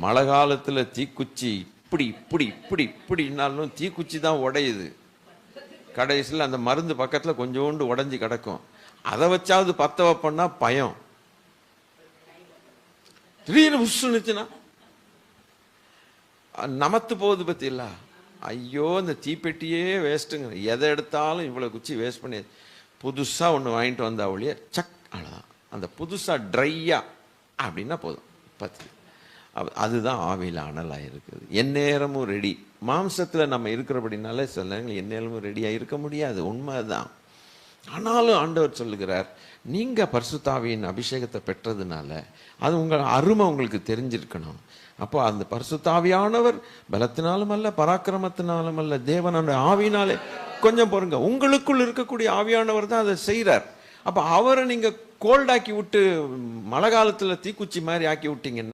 மழை காலத்தில் தீக்குச்சி இப்படி இப்படி இப்படி இப்படின்னாலும் தீக்குச்சி தான் உடையுது. கடைசியில் அந்த மருந்து பக்கத்தில் கொஞ்சோண்டு உடஞ்சி கிடக்கும். அதை வச்சாவது பத்த வைப்பன்னா பயம். திடீர்னு உசுனுச்சுன்னா நமத்து போகுது பத்தியில்ல? ஐயோ இந்த தீப்பெட்டியே வேஸ்ட்டுங்க எதை எடுத்தாலும் இவ்வளோ குச்சி வேஸ்ட் பண்ணி புதுசாக ஒன்று வாங்கிட்டு வந்தா ஒழிய சக் அவ்வளோதான் அந்த புதுசாக ட்ரையாக அப்படின்னா போதும். பத்து. அதுதான் ஆவியில் அனலாக இருக்குது. எந்நேரமும் ரெடி மாம்சத்தில் நம்ம இருக்கிறபடினால சில நேரங்கள் எந்நேரமும் ரெடியாக இருக்க முடியாது. உண்மை தான் ஆனாலும் ஆண்டவர் சொல்லுகிறார் நீங்கள் பரிசுத்தாவியின் அபிஷேகத்தை பெற்றதுனால அது உங்கள் அருமை உங்களுக்கு தெரிஞ்சிருக்கணும். அப்போ அந்த பரிசுத்தாவியானவர் பலத்தினாலும் அல்ல பராக்கிரமத்தினாலும் அல்ல தேவனோட ஆவினாலே கொஞ்சம் பொறுங்க. உங்களுக்குள் இருக்கக்கூடிய ஆவியானவர் தான் அதை செய்கிறார் அப்போ அவரை நீங்கள் கோல்டாக்கி விட்டு மழை காலத்தில் தீக்குச்சி மாதிரி ஆக்கி விட்டீங்கன்னா